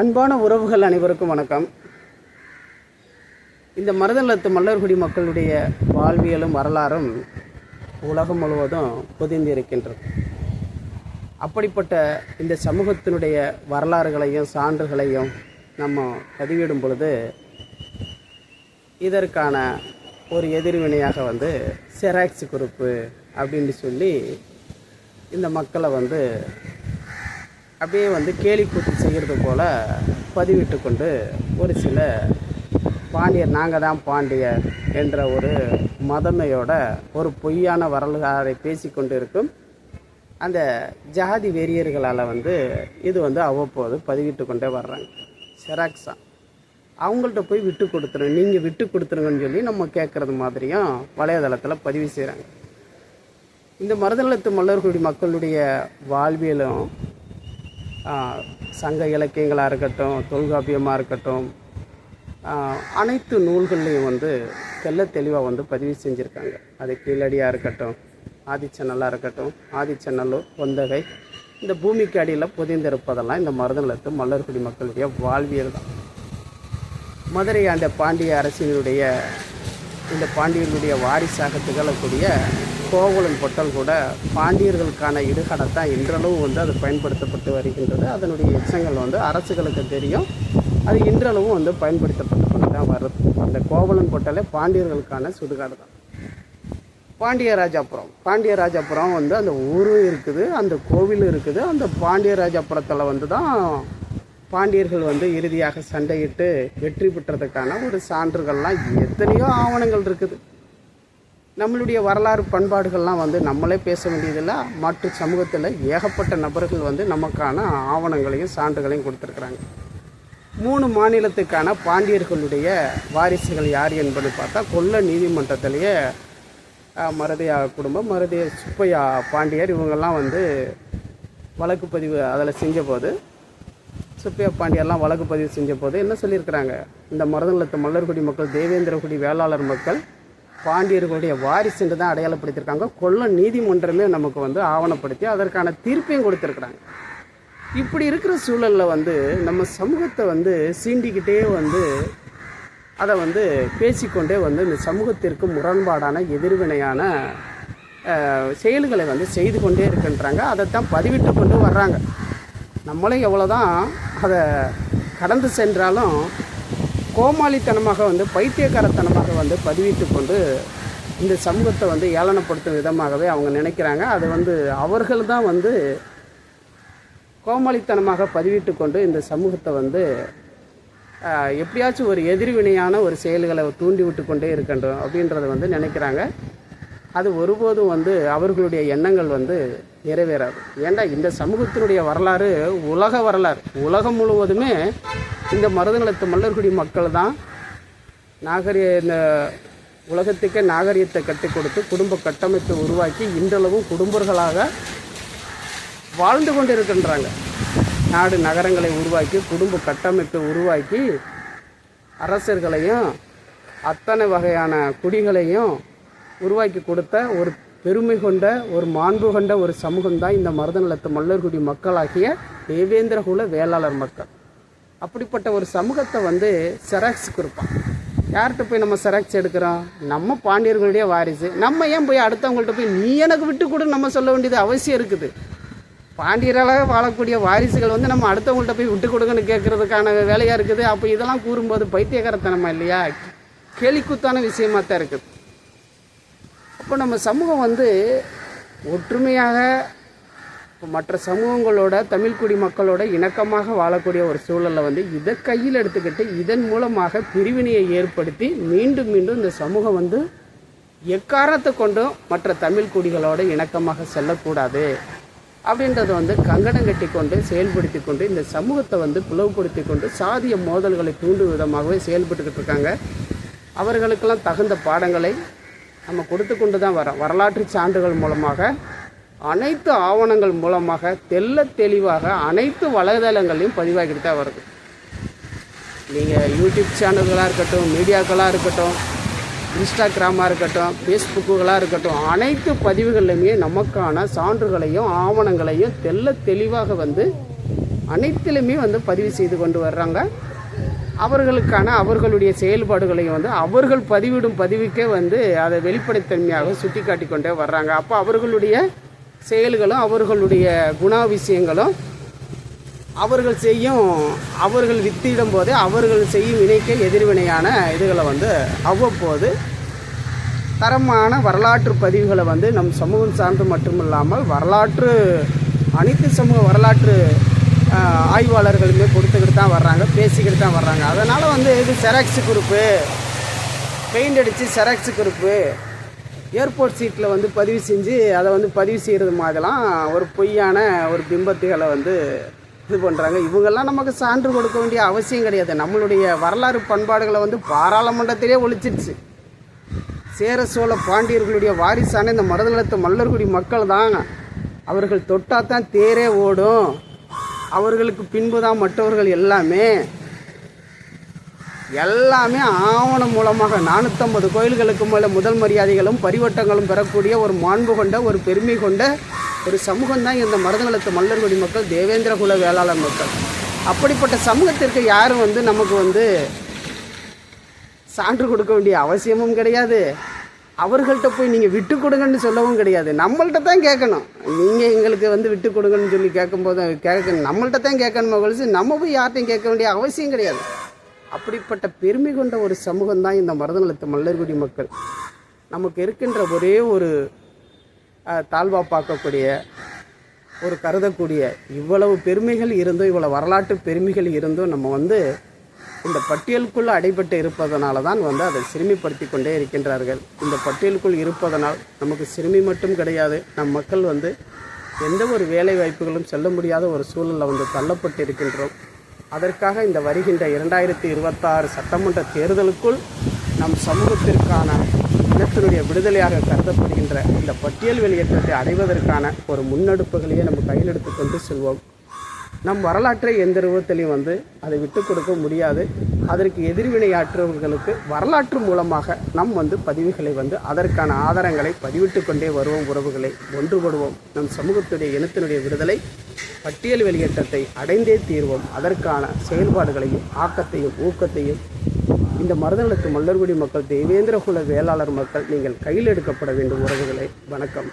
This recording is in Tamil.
அன்பான உறவுகள் அனைவருக்கும் வணக்கம். இந்த மருதநிலத்து மல்லர்குடி மக்களுடைய வாழ்வியலும் வரலாறும் உலகம் முழுவதும் புதிந்திருக்கின்றது. அப்படிப்பட்ட இந்த சமூகத்தினுடைய வரலாறுகளையும் சான்றுகளையும் நம்ம பதிவிடும் பொழுது இதற்கான ஒரு எதிர்வினையாக வந்து செராக்ஸ் குரூப்பு அப்படின்னு சொல்லி இந்த மக்களை வந்து அப்படியே வந்து கேலி கூத்து செய்கிறது போல் பதிவிட்டு கொண்டு ஒரு சில பாண்டியர் நாங்கள் தான் பாண்டியர் என்ற ஒரு மதமையோட ஒரு பொய்யான வரலாறை பேசிக்கொண்டு இருக்கும் அந்த ஜாதி வெறியர்களால் வந்து இது வந்து அவ்வப்போது பதிவிட்டு கொண்டே வர்றாங்க. செராக்ஸா அவங்கள்ட்ட போய் விட்டு கொடுத்துருங்க நீங்கள் விட்டு கொடுத்துருங்கன்னு சொல்லி நம்ம கேட்குறது மாதிரியும் வலைதளத்தில் பதிவு செய்கிறாங்க இந்த மருதநிலத்து மல்லர்குடி மக்களுடைய வாழ்வியலும் சங்க இலக்கியங்களாக இருக்கட்டும் தொல்காப்பியமாக இருக்கட்டும் அனைத்து நூல்கள்லையும் வந்து தெல்ல தெளிவாக வந்து பதிவு செஞ்சுருக்காங்க. அது கீழடியாக இருக்கட்டும் ஆதிச்சநல்லாக இருக்கட்டும் ஆதிச்சநல்லூர் கொந்தகை இந்த பூமிக்கு அடியில் புதைந்திருப்பதெல்லாம் இந்த மருதநிலத்து மல்லர்குடி மக்களுடைய வாழ்வியல் தான். மதுரை ஆண்ட பாண்டிய அரசினுடைய இந்த பாண்டியனுடைய வாரிசாக திகழக்கூடிய கோவலன் பொட்டல் கூட பாண்டியர்களுக்கான இடுகாடத்தான் இன்றளவும் வந்து அது பயன்படுத்தப்பட்டு வருகின்றது. அதனுடைய எச்சங்கள் வந்து அரசுகளுக்கு தெரியும். அது இன்றளவும் வந்து பயன்படுத்தப்பட்டு கொண்டு தான் வருது அந்த கோவலன் பொட்டலே பாண்டியர்களுக்கான சுடுகாடு தான். பாண்டியராஜாபுரம். பாண்டியராஜாபுரம் வந்து அந்த ஊரும் இருக்குது அந்த கோவிலும் இருக்குது. அந்த பாண்டியராஜாபுரத்தில் வந்து தான் பாண்டியர்கள் வந்து இறுதியாக சண்டையிட்டு வெற்றி பெற்றதுக்கான ஒரு சான்றுகள்லாம் எத்தனையோ ஆவணங்கள் இருக்குது. நம்மளுடைய வரலாறு பண்பாடுகள்லாம் வந்து நம்மளே பேச வேண்டியதில்லை. மற்ற சமூகத்தில் ஏகப்பட்ட நபர்கள் வந்து நமக்கான ஆவணங்களையும் சான்றுகளையும் கொடுத்துருக்குறாங்க. மூணு மாநிலத்துக்கான பாண்டியர்களுடைய வாரிசுகள் யார் என்பது பார்த்தா கொல்ல நீதிமன்றத்திலேயே மருதையா குடும்பம் மருதைய சுப்பையா பாண்டியர் இவங்கெல்லாம் வந்து வழக்கு பதிவு அதில் செஞ்சபோது சுப்பையா பாண்டியர்லாம் வழக்கு பதிவு செஞ்ச போது என்ன சொல்லியிருக்கிறாங்க? இந்த மருதநிலத்து மல்லர்குடி மக்கள் தேவேந்திரகுடி வேளாளர் மக்கள் பாண்டியர்களுடைய வாரிசு தான் அடையாளப்படுத்தியிருக்காங்க. கொல்ல நீதிமன்றமே நமக்கு வந்து ஆவணப்படுத்தி அதற்கான தீர்ப்பையும் கொடுத்துருக்குறாங்க. இப்படி இருக்கிற சூழலில் வந்து நம்ம சமூகத்தை வந்து சீண்டிக்கிட்டே வந்து அதை வந்து பேசிக்கொண்டே வந்து இந்த சமூகத்திற்கு முரண்பாடான எதிர்வினையான செயல்களை வந்து செய்து கொண்டே இருக்கின்றாங்க. அதைத்தான் பதிவிட்டு கொண்டு வர்றாங்க. எவ்வளோ தான் அதை கடந்து சென்றாலும் கோமாளித்தனமாக வந்து பைத்தியக்காரத்தனமாக வந்து பதிவிட்டு கொண்டு இந்த சமூகத்தை வந்து ஏளனப்படுத்தும் விதமாகவே அவங்க நினைக்கிறாங்க. அது வந்து அவர்கள் தான் வந்து கோமாளித்தனமாக பதிவிட்டு கொண்டு இந்த சமூகத்தை வந்து எப்படியாச்சும் ஒரு எதிர்வினையான ஒரு செயல்களை தூண்டி விட்டு கொண்டே இருக்கின்றோம் அப்படின்றத வந்து நினைக்கிறாங்க. அது ஒருபோதும் வந்து அவர்களுடைய எண்ணங்கள் வந்து நிறைவேறாது. ஏன்டா இந்த சமூகத்தினுடைய வரலாறு உலக வரலாறு. உலகம் முழுவதுமே இந்த மருதநிலத்து மல்லர்குடி மக்கள் தான் நாகரிக இந்த உலகத்துக்கே நாகரிகத்தை கட்டி கொடுத்து குடும்ப கட்டமைப்பை உருவாக்கி இன்றளவும் குடும்பர்களாக வாழ்ந்து கொண்டு இருக்கின்றாங்க நாடு நகரங்களை உருவாக்கி குடும்ப கட்டமைப்பை உருவாக்கி அரசர்களையும் அத்தனை வகையான குடிகளையும் உருவாக்கி கொடுத்த ஒரு பெருமை கொண்ட ஒரு மாண்பு கொண்ட ஒரு சமூகம் தான் இந்த மருதநிலத்து மல்லர்குடி மக்களாகிய தேவேந்திரகுல வேளாளர் மக்கள். அப்படிப்பட்ட ஒரு சமூகத்தை வந்து செராக்ஸ் கொடுப்பான் யார்கிட்ட போய் நம்ம செராக்ஸ் எடுக்கிறோம்? நம்ம பாண்டியர்களுடைய வாரிசு. நம்ம ஏன் போய் அடுத்தவங்கள்ட்ட போய் நீ எனக்கு விட்டு கொடு நம்ம சொல்ல வேண்டியது அவசியம் இருக்குது. பாண்டியராக வாழக்கூடிய வாரிசுகள் வந்து நம்ம அடுத்தவங்கள்ட்ட போய் விட்டு கொடுங்கன்னு கேட்கறதுக்கான வேலையாக இருக்குது. அப்போ இதெல்லாம் கூறும்போது பைத்தியகாரத்தனமா இல்லையா? கேலிக்குத்தான விஷயமா தான் இருக்குது. அப்போ நம்ம சமூகம் வந்து ஒற்றுமையாக மற்ற சமூகங்களோட தமிழ் குடி மக்களோட இணக்கமாக வாழக்கூடிய ஒரு சூழலில் வந்து இதை கையில் எடுத்துக்கிட்டு இதன் மூலமாக பிரிவினையை ஏற்படுத்தி மீண்டும் மீண்டும் இந்த சமூகம் வந்து எக்காரத்தை கொண்டும் மற்ற தமிழ் குடிகளோட இணக்கமாக செல்லக்கூடாது அப்படின்றத வந்து கங்கணம் கட்டி கொண்டு செயல்படுத்தி கொண்டு இந்த சமூகத்தை வந்து பிளவுபடுத்தி கொண்டு சாதிய மோதல்களை தூண்டும் விதமாகவே செயல்பட்டுக்கிட்டு இருக்காங்க. அவர்களுக்கெல்லாம் தகுந்த பாடங்களை நம்ம கொடுத்து கொண்டு தான் வரோம் வரலாற்று சான்றுகள் மூலமாக அனைத்து ஆவணங்கள் மூலமாக தெள்ள தெளிவாக அனைத்து வலைதளங்களையும் பதிவாகிட்டு தான் வருது. நீங்கள் யூடியூப் சேனல்களாக இருக்கட்டும் மீடியாக்களாக இருக்கட்டும் இன்ஸ்டாகிராமாக இருக்கட்டும் ஃபேஸ்புக்குகளாக இருக்கட்டும் அனைத்து பதிவுகள்லையுமே நமக்கான சான்றுகளையும் ஆவணங்களையும் தெல்ல தெளிவாக வந்து அனைத்திலுமே வந்து பதிவு செய்து கொண்டு வர்றாங்க. அவர்களுக்கான அவர்களுடைய செயல்பாடுகளையும் வந்து அவர்கள் பதிவிடும் பதிவுக்கே வந்து அதை வெளிப்படைத்தன்மையாக சுட்டி காட்டி கொண்டே வர்றாங்க. அப்போ அவர்களுடைய செயல்களும் அவர்களுடைய குணாதிசயங்களும் அவர்கள் செய்யும் அவர்கள் வித்திடும் போதே அவர்கள் செய்யும் இணைக்க எதிர்வினையான இதுகளை வந்து அவ்வப்போது தரமான வரலாற்று பதிவுகளை வந்து நம் சமூகம் சார்ந்து மட்டுமில்லாமல் வரலாற்று அனைத்து சமூக வரலாற்று ஆய்வாளர்களுமே கொடுத்துக்கிட்டு தான் வர்றாங்க பேசிக்கிட்டு தான் வர்றாங்க. அதனால் வந்து இது செராக்ஸ் குரூப்பு பெயிண்ட் அடித்து செராக்ஸ் குரூப்பு ஏர்போர்ட் சீட்டில் வந்து பதிவு செஞ்சு அதை வந்து பதிவு செய்கிறது மாதிரிலாம் ஒரு பொய்யான ஒரு பிம்பத்துகளை வந்து இது பண்ணுறாங்க. இவங்கெல்லாம் நமக்கு சான்று கொடுக்க வேண்டிய அவசியம் கிடையாது. நம்மளுடைய வரலாறு பண்பாடுகளை வந்து பாராளுமன்றத்திலே ஒழிச்சிருச்சு. சேர சோழ பாண்டியர்களுடைய வாரிசான இந்த மருதநிலத்து மல்லர்குடி மக்கள் தான். அவர்கள் தொட்டால் தான் தேரே ஓடும். அவர்களுக்கு பின்பு தான் மற்றவர்கள் எல்லாமே. எல்லாமே ஆவணம் மூலமாக நானூற்றம்பது கோயில்களுக்கு மேலே முதல் மரியாதைகளும் பரிவட்டங்களும் பெறக்கூடிய ஒரு மாண்பு கொண்ட ஒரு பெருமை கொண்ட ஒரு சமூகம் தான் இந்த மருதநிலத்து மல்லர்குடி மக்கள் தேவேந்திர குல வேளாளர் மக்கள். அப்படிப்பட்ட சமூகத்திற்கு யாரும் வந்து நமக்கு வந்து சான்று கொடுக்க வேண்டிய அவசியமும் கிடையாது. அவர்கள்ட்ட போய் நீங்கள் விட்டு கொடுங்கன்னு சொல்லவும் கிடையாது. நம்மள்ட்ட தான் கேட்கணும். நீங்கள் எங்களுக்கு வந்து விட்டு கொடுங்கன்னு சொல்லி கேட்கும்போது கேட்க நம்மள்ட்ட தான் கேட்கணுமே கழிச்சு நம்ம போய் யார்ட்டையும் கேட்க வேண்டிய அவசியம் கிடையாது. அப்படிப்பட்ட பெருமை கொண்ட ஒரு சமூகம் தான் இந்த மருதநலத்து மல்லர்குடி மக்கள். நமக்கு இருக்கின்ற ஒரே ஒரு தாழ்வா பார்க்கக்கூடிய ஒரு கருதக்கூடிய இவ்வளவு பெருமைகள் இருந்தும் இவ்வளவு வரலாற்று பெருமைகள் இருந்தும் நம்ம வந்து இந்த பட்டியலுக்குள் அடைபட்டு இருப்பதனால தான் வந்து அதை சிறுமிப்படுத்தி கொண்டே இருக்கின்றார்கள். இந்த பட்டியலுக்குள் இருப்பதனால் நமக்கு சிறுமி மட்டும் கிடையாது. நம் மக்கள் வந்து எந்த ஒரு வேலை வாய்ப்புகளும் செல்ல முடியாத ஒரு சூழலில் வந்து தள்ளப்பட்டு இருக்கின்றோம் அதற்காக இந்த வருகின்ற இரண்டாயிரத்தி இருபத்தாறு சட்டமன்ற தேர்தலுக்குள் நம் சமூகத்திற்கான இனத்தினுடைய விடுதலையாக கருதப்படுகின்ற இந்த பட்டியல் வெளியேற்றத்தை அடைவதற்கான ஒரு முன்னெடுப்புகளையே நம்ம கையில் எடுத்துக்கொண்டு செல்வோம். நம் வரலாற்றை எந்த ரூபத்திலையும் வந்து அதை விட்டு கொடுக்க முடியாது. அதற்கு எதிர்வினையாற்றுவர்களுக்கு வரலாற்று மூலமாக நம் வந்து பதிவுகளை வந்து அதற்கான ஆதாரங்களை பதிவிட்டு கொண்டே வருவோம் உறவுகளை ஒன்றுபடுவோம். நம் சமூகத்துடைய இனத்தினுடைய விடுதலை பட்டியல் வெளியேற்றத்தை அடைந்தே தீர்வோம். அதற்கான செயல்பாடுகளையும் ஆக்கத்தையும் ஊக்கத்தையும் இந்த மருதநிலத்து மல்லர்குடி மக்கள் தேவேந்திரகுல வேளாளர் மக்கள் நீங்கள் கையில் எடுக்கப்பட வேண்டும் உறவுகளை வணக்கம்.